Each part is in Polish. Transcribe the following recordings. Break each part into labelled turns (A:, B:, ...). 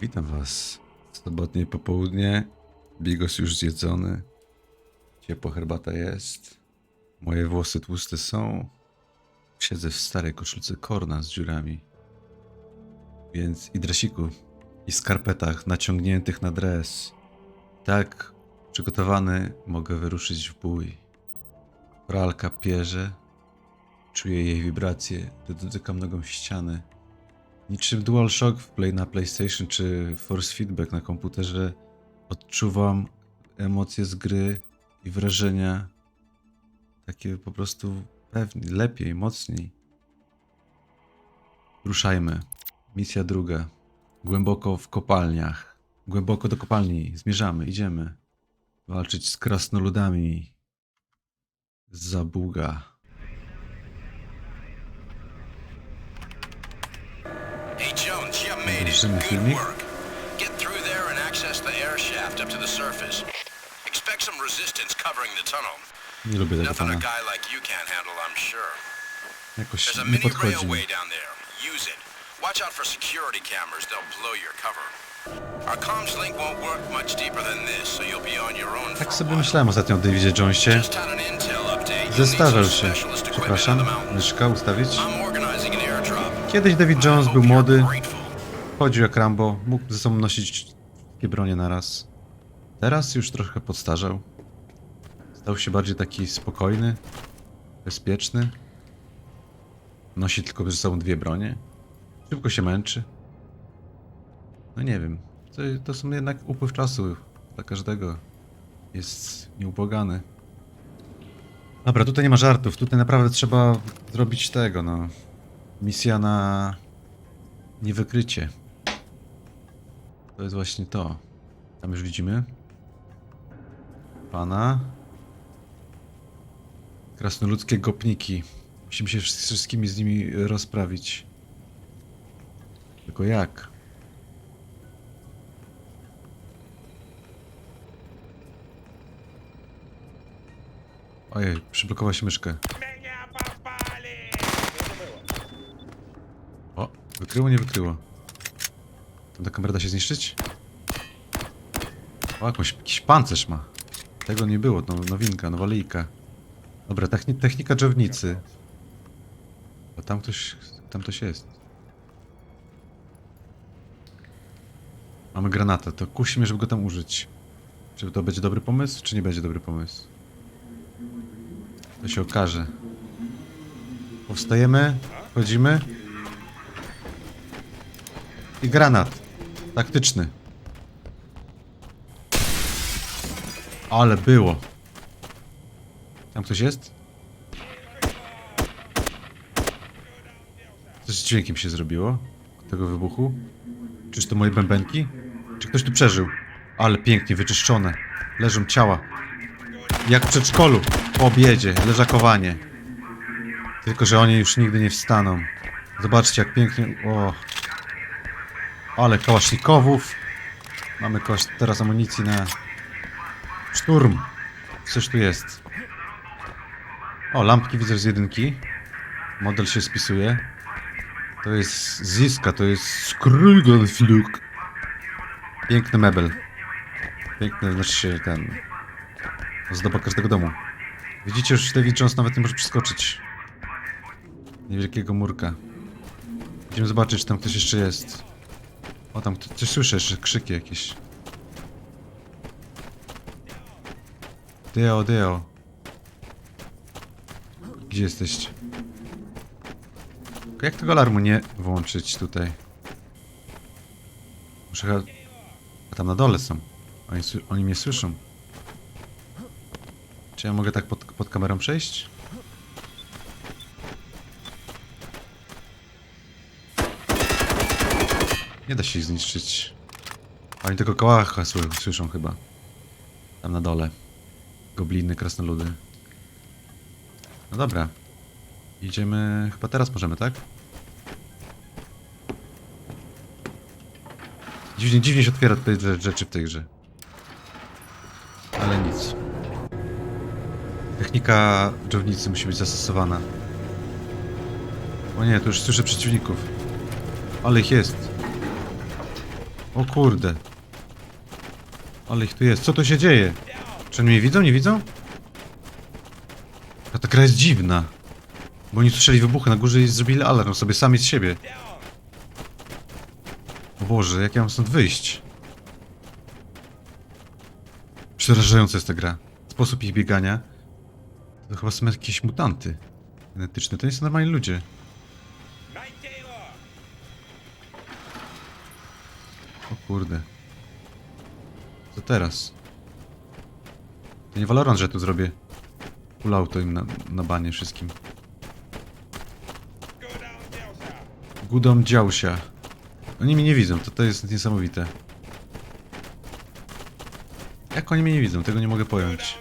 A: Witam Was. Sobotnie popołudnie. Bigos już zjedzony. Ciepła herbata jest. Moje włosy tłuste są. Siedzę w starej koszulce korna z dziurami. Więc i dresiku, i skarpetach naciągniętych na dres. Tak przygotowany mogę wyruszyć w bój. Pralka pierze. Czuję jej wibracje, gdy dotykam nogą ściany. Niczym DualShock w play na PlayStation czy Force Feedback na komputerze odczuwam emocje z gry i wrażenia takie po prostu pewnie, lepiej, mocniej. Ruszajmy. Misja druga. Głęboko w kopalniach. Głęboko do kopalni. Zmierzamy, idziemy. Walczyć z krasnoludami. Zabuga.
B: Hey Jones, you made Good
A: filmik.
B: work. Get through there and access the air shaft up to the surface. Expect some resistance covering the tunnel.
A: Nie lubię tego
B: Nothing a
A: pana.
B: guy like you can't handle, I'm sure.
A: Jakoś
B: There's a
A: nie
B: mini
A: podchodzi mi.
B: railway down there. Use it. Watch out for security cameras. They'll blow your cover. Our comms link won't work much deeper than this, so you'll be on your own for
A: Tak
B: a
A: sobie
B: while.
A: myślałem ostatnio o Davidzie Jonesie.
B: Just had an intel update. You'll need
A: Zestarzał
B: some
A: się.
B: specialist equipment
A: Przepraszam.
B: in the mountains.
A: Myszka ustawić.
B: I'm organizing an airdrop.
A: Kiedyś David Jones był młody. Chodził jak Rambo, mógł ze sobą nosić wszystkie bronie naraz. Teraz już trochę podstarzał. Stał się bardziej taki spokojny, bezpieczny. Nosi tylko ze sobą dwie bronie. Szybko się męczy. No nie wiem. To, to są jednak upływ czasu dla każdego. Jest nieubłagany. Dobra, tutaj nie ma żartów. Tutaj naprawdę trzeba zrobić tego, no. Misja na niewykrycie. To jest właśnie to. Tam już widzimy. Pana. Krasnoludzkie gopniki. Musimy się z wszystkimi z nimi rozprawić. Tylko jak? Ojej, przyblokowała się myszkę. O, wykryło, nie wykryło. Ta kamera da się zniszczyć? O, jakąś, jakiś pancerz ma. Tego nie było, no, nowinka, nowalijka. Dobra, techni technika dżownicy. A tam ktoś, tam ktoś jest. Mamy granatę, to kusi mnie, żeby go tam użyć. Czy to będzie dobry pomysł, czy nie będzie dobry pomysł? To się okaże. Powstajemy, wchodzimy. I granat. Taktyczny. Ale było. Tam ktoś jest? Co z dźwiękiem się zrobiło? Tego wybuchu? Czyż to moje bębenki? Czy ktoś tu przeżył? Ale pięknie wyczyszczone. Leżą ciała. Jak w przedszkolu. Po obiedzie. Leżakowanie. Tylko, że oni już nigdy nie wstaną. Zobaczcie, jak pięknie... O. Ale kałasznikowów. Mamy teraz amunicji na... Szturm. Coś tu jest. O, lampki widzę z jedynki. Model się spisuje. To jest Ziska, to jest Skrugelflug. Piękny mebel. Piękny, znaczy się ten... Zdoba każdego domu. Widzicie, już David Jones nawet nie może przeskoczyć. Niewielkiego murka. Idziemy zobaczyć, czy tam ktoś jeszcze jest. O, tam coś słyszę, jeszcze krzyki jakieś. Deo, Deo. Gdzie? Tylko Jak tego alarmu nie włączyć tutaj? Muszę chyba... A tam na dole są. Oni, oni mnie słyszą. Czy ja mogę tak pod, pod kamerą przejść? Nie da się ich zniszczyć. Oni tylko kołacha sły- słyszą chyba. Tam na dole. Gobliny, krasnoludy. No dobra. Idziemy... Chyba teraz możemy, tak? Dziwnie, dziwnie się otwiera tutaj rze- rzeczy w tej grze. Ale nic. Technika dżownicy musi być zastosowana. O nie, tu już słyszę przeciwników. Ale ich jest. O kurde. Ale ich tu jest. Co tu się dzieje? Czy oni mnie widzą? Nie widzą? A ta gra jest dziwna. Bo oni słyszeli wybuchy na górze i zrobili alarm sobie sami z siebie. O Boże, jak ja mam stąd wyjść? Przerażająca jest ta gra. Sposób ich biegania. To chyba są jakieś mutanty genetyczne. To nie są normalni ludzie. Kurde. Co teraz? To nie Valorant, że tu zrobię. Full auto im na, na banie wszystkim. Gudom działsia. Oni mnie nie widzą, to to jest niesamowite. Jak oni mnie nie widzą? Tego nie mogę pojąć.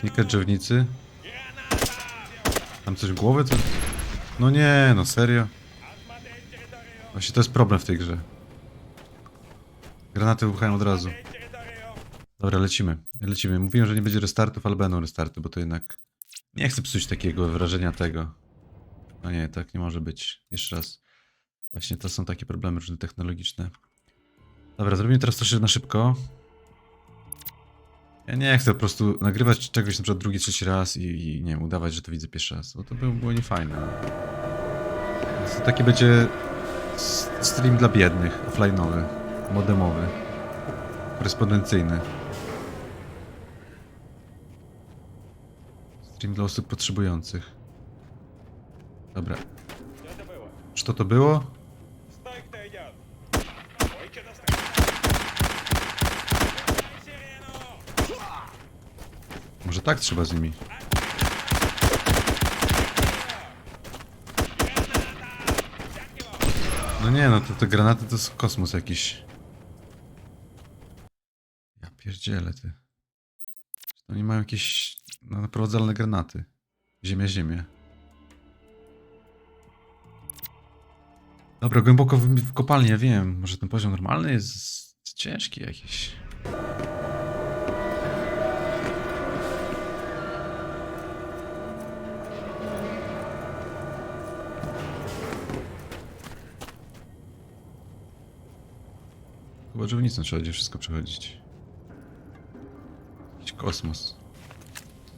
A: Technika drzewnicy. Tam coś w głowie? Co? No nie, no serio. Właśnie to jest problem w tej grze. Granaty wybuchają od razu. Dobra, lecimy. Lecimy. Mówiłem, że nie będzie restartów, ale będą restarty, bo to jednak... Nie chcę psuć takiego wrażenia tego. No nie, tak nie może być. Jeszcze raz. Właśnie to są takie problemy różne technologiczne. Dobra, zrobimy teraz to na szybko. Ja nie chcę po prostu nagrywać czegoś na przykład drugi, trzeci raz i, i nie wiem, udawać, że to widzę pierwszy raz, bo to by było niefajne. No. Więc to taki będzie stream dla biednych, offline'owy, modemowy, korespondencyjny. Stream dla osób potrzebujących. Dobra. Czy to
C: to było?
A: Może tak trzeba z nimi. No nie, no to te granaty to jest kosmos jakiś. Ja pierdzielę ty. Czy Oni mają jakieś no, naprowadzalne granaty. Ziemia, ziemia. Dobra, głęboko w, w kopalni, ja wiem. Może ten poziom normalny jest ciężki jakiś. Chyba drzewnicą trzeba będzie wszystko przechodzić. Jakiś kosmos.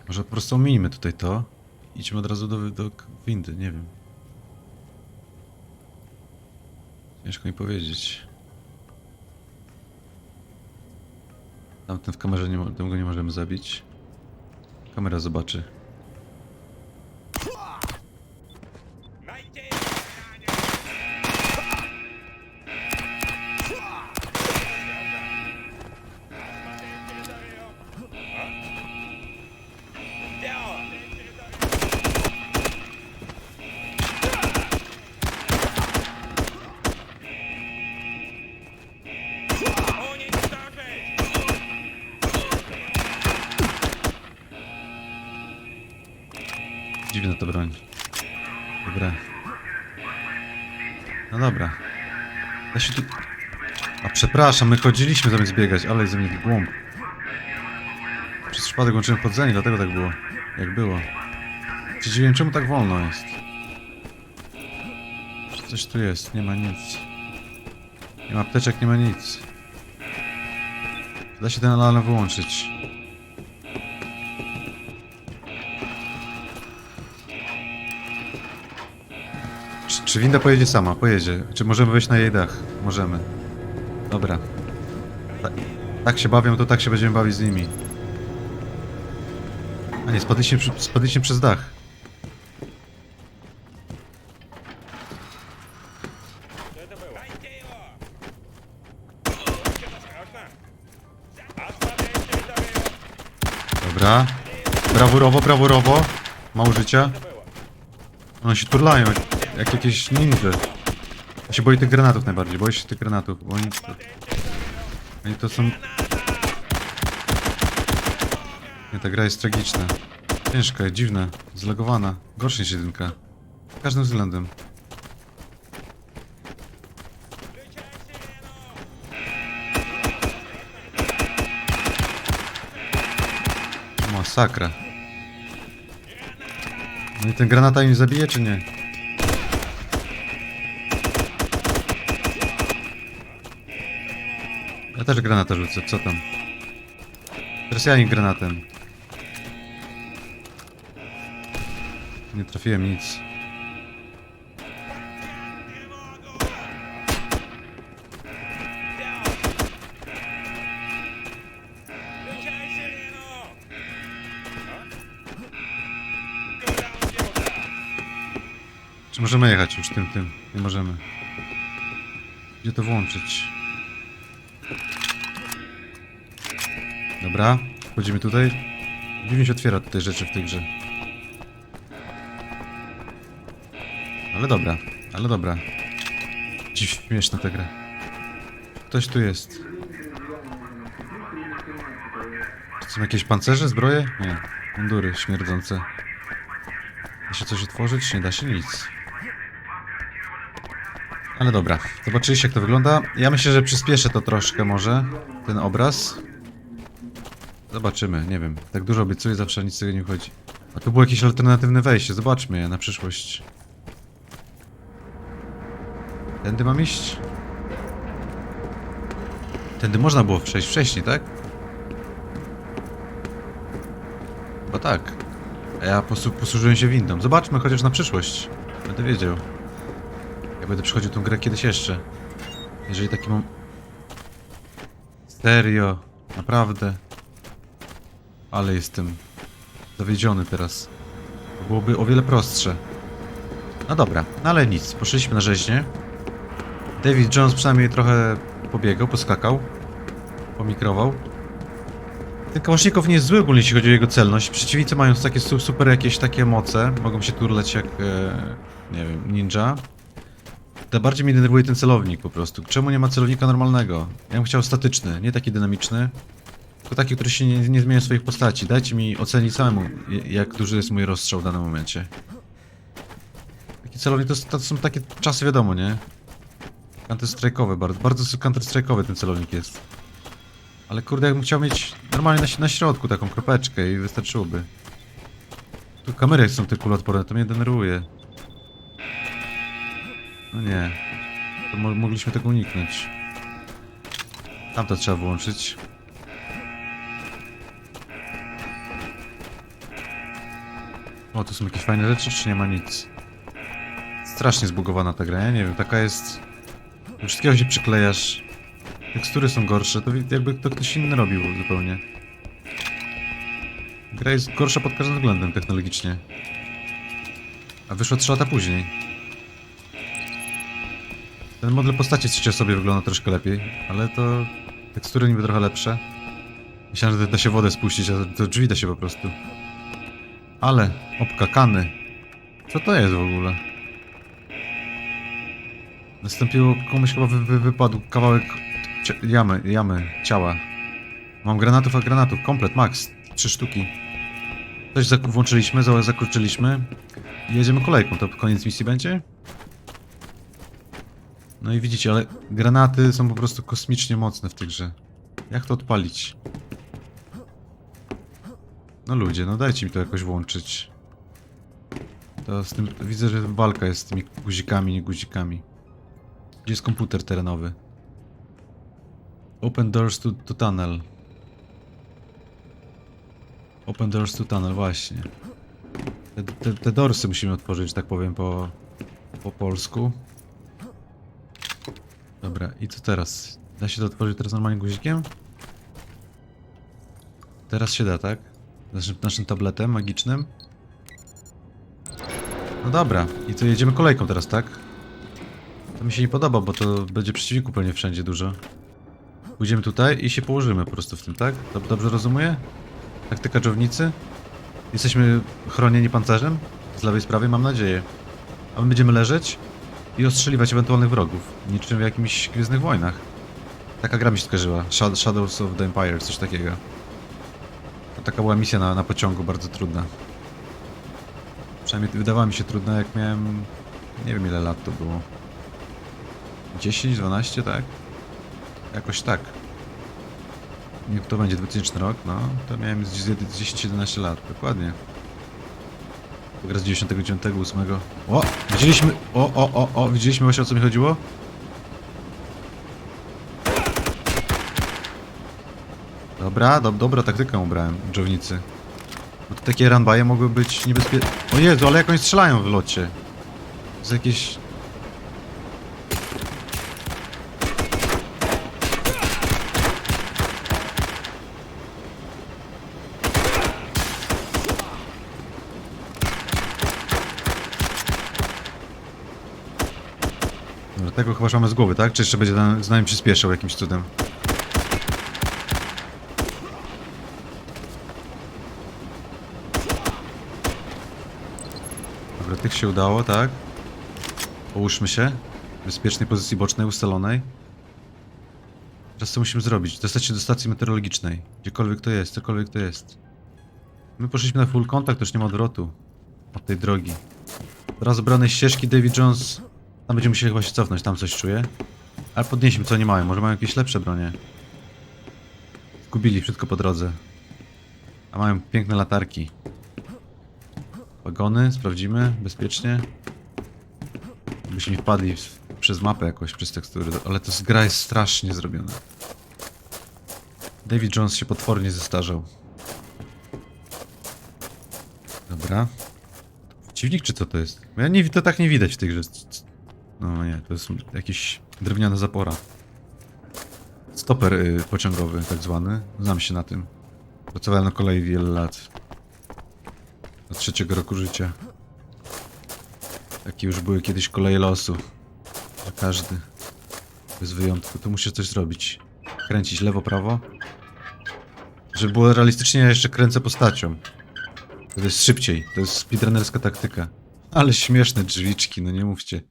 A: Może po prostu ominimy tutaj to. Idźmy od razu do, do windy, nie wiem. Ciężko mi powiedzieć. Tamten w kamerze nie, tego nie możemy zabić. Kamera zobaczy. No dobra. Ja się tu... A przepraszam, my chodziliśmy zamiast biegać, ale ze mnie głąb. Przez przypadek łączyłem chodzenie, dlatego tak było. Jak było. Dziwiłem, czemu tak wolno jest. Coś tu jest? Nie ma nic. Nie ma apteczek, nie ma nic. Da się ten alarm wyłączyć. Czy winda pojedzie sama? Pojedzie. Czy możemy wejść na jej dach? Możemy. Dobra. Ta tak się bawią, to tak się będziemy bawić z nimi. A nie, spadliśmy, spadliśmy przez dach. Dobra. Brawurowo, brawurowo. Mało życia. One się turlają. Jak jakieś ninja. Ja się boję tych granatów najbardziej, boję się tych granatów, bo oni... Oni to są... Nie, ta gra jest tragiczna. Ciężka, dziwna, zlegowana. gorsza niż jedynka. Pod każdym względem. Masakra. No i ten granata im zabije, czy nie? Ja też granatę rzucę, co tam? Im granatem. Nie trafiłem nic. Czy możemy jechać już tym, tym? Nie możemy. Gdzie to włączyć? Dobra, wchodzimy tutaj. Dziwnie się otwiera tutaj rzeczy w tej grze. Ale dobra, ale dobra. Dziś śmieszna ta gra. Ktoś tu jest. Czy są jakieś pancerze, zbroje? Nie. Mundury śmierdzące. Da się coś otworzyć? Nie da się nic. Ale dobra, zobaczyliście jak to wygląda. Ja myślę, że przyspieszę to troszkę może, ten obraz. Zobaczymy, nie wiem. Tak dużo obiecuję, zawsze nic z tego nie wychodzi. A tu było jakieś alternatywne wejście, zobaczmy je na przyszłość. Tędy mam iść? Tędy można było przejść wcześniej, tak? Bo tak. A ja posu- posłużyłem się windą. Zobaczmy chociaż na przyszłość. Będę wiedział. Ja będę przychodził tą grę kiedyś jeszcze. Jeżeli taki mam... Serio. Naprawdę. Ale jestem zawiedziony teraz. To byłoby o wiele prostsze. No dobra, no ale nic. Poszliśmy na rzeźnię. David Jones przynajmniej trochę pobiegał, poskakał. Pomikrował. Ten Kałasznikow nie jest zły ogólnie, jeśli chodzi o jego celność. Przeciwnicy mają takie su- super jakieś takie moce. Mogą się turlać jak, e, nie wiem, ninja. To bardziej mnie denerwuje ten celownik po prostu. Czemu nie ma celownika normalnego? Ja bym chciał statyczny, nie taki dynamiczny. Tylko taki, który się nie, nie zmienia swoich postaci. Dajcie mi ocenić samemu, jak duży jest mój rozstrzał w danym momencie. Taki celownik to, to są takie czasy wiadomo, nie? Counter-strike'owy, bardzo, bardzo counter-strike'owy ten celownik jest. Ale kurde, jakbym chciał mieć normalnie na, na środku taką kropeczkę i wystarczyłoby. Tu kamery są te kuloodporne, to mnie denerwuje. No nie. To mo mogliśmy tego uniknąć. Tamto trzeba wyłączyć. O, tu są jakieś fajne rzeczy, czy nie ma nic? Strasznie zbugowana ta gra, ja nie wiem, taka jest... Do wszystkiego się przyklejasz. Tekstury są gorsze, to jakby to ktoś inny robił zupełnie. Gra jest gorsza pod każdym względem technologicznie. A wyszła 3 lata później. Ten model postaci trzecie sobie wygląda troszkę lepiej, ale to tekstury niby trochę lepsze. Myślałem, że da się wodę spuścić, a to drzwi da się po prostu. Ale, obkakany. Co to jest w ogóle? Nastąpiło, komuś chyba wy, wy, wypadł kawałek jamy, jamy, ciała. Mam granatów, a granatów, komplet, max, trzy sztuki. Coś włączyliśmy, za- zakruczyliśmy i jedziemy kolejką, to koniec misji będzie? No i widzicie, ale granaty są po prostu kosmicznie mocne w tej grze. Jak to odpalić? No ludzie, no dajcie mi to jakoś włączyć. To z tym, widzę, że walka jest z tymi guzikami, nie guzikami. Gdzie jest komputer terenowy? Open doors to, to tunnel. Open doors to tunnel, właśnie. Te, te, te dorsy musimy otworzyć, tak powiem, po, po polsku. Dobra, i co teraz? Da się to otworzyć teraz normalnie guzikiem? Teraz się da, tak? Naszym, naszym tabletem magicznym? No dobra, i to jedziemy kolejką teraz, tak? To mi się nie podoba, bo to będzie przeciwników pewnie wszędzie dużo. Pójdziemy tutaj i się położymy po prostu w tym, tak? Dob- Dobrze rozumuję? Taktyka dżownicy? Jesteśmy chronieni pancerzem? Z lewej, z prawej, mam nadzieję. A my będziemy leżeć i ostrzeliwać ewentualnych wrogów. Niczym w jakimiś Gwiezdnych Wojnach. Taka gra mi się skojarzyła. Shad- Shadows of the Empire, coś takiego. Taka była misja na, na pociągu, bardzo trudna. Przynajmniej wydawała mi się trudna, jak miałem... Nie wiem ile lat to było. 10, 12, tak? Jakoś tak. Niech to będzie 2000 rok, no. To miałem z 10-11 lat, dokładnie. Gra z 99, 8. O! Widzieliśmy... O, o, o, o! Widzieliśmy właśnie o co mi chodziło? Dobra, do, dobra taktykę ubrałem, dżownicy. Bo takie runbaje mogły być niebezpieczne. O Jezu, ale jak oni strzelają w locie. Jest jakieś... Dobra, tego chyba mamy z głowy, tak? Czy jeszcze będzie z nami przyspieszał jakimś cudem? Tych się udało, tak? Połóżmy się. W bezpiecznej pozycji bocznej, ustalonej. Teraz co musimy zrobić? Dostać się do stacji meteorologicznej. Gdziekolwiek to jest, cokolwiek to jest. My poszliśmy na full contact, to już nie ma odwrotu. Od tej drogi. Teraz obranej ścieżki David Jones. Tam będziemy musieli chyba się cofnąć, tam coś czuję. Ale podnieśmy co nie mają, może mają jakieś lepsze bronie. Zgubili wszystko po drodze. A mają piękne latarki. Wagony, sprawdzimy, bezpiecznie. Byśmy wpadli w, przez mapę jakoś, przez tekstury, ale to gra jest strasznie zrobiona. David Jones się potwornie zestarzał. Dobra. Przeciwnik czy co to jest? Ja nie, to tak nie widać w tych grze. No nie, to jest jakiś drewniana zapora. Stoper y, pociągowy, tak zwany. Znam się na tym. Pracowałem na kolei wiele lat. Trzeciego roku życia. Takie już były kiedyś koleje losu. Że każdy. Bez wyjątku. Tu muszę coś zrobić. Kręcić lewo, prawo. Żeby było realistycznie, ja jeszcze kręcę postacią. To jest szybciej. To jest speedrunnerska taktyka. Ale śmieszne drzwiczki, no nie mówcie.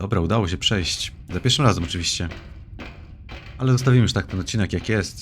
A: Dobra, udało się przejść. Za pierwszym razem oczywiście. Ale zostawimy już tak ten odcinek jak jest.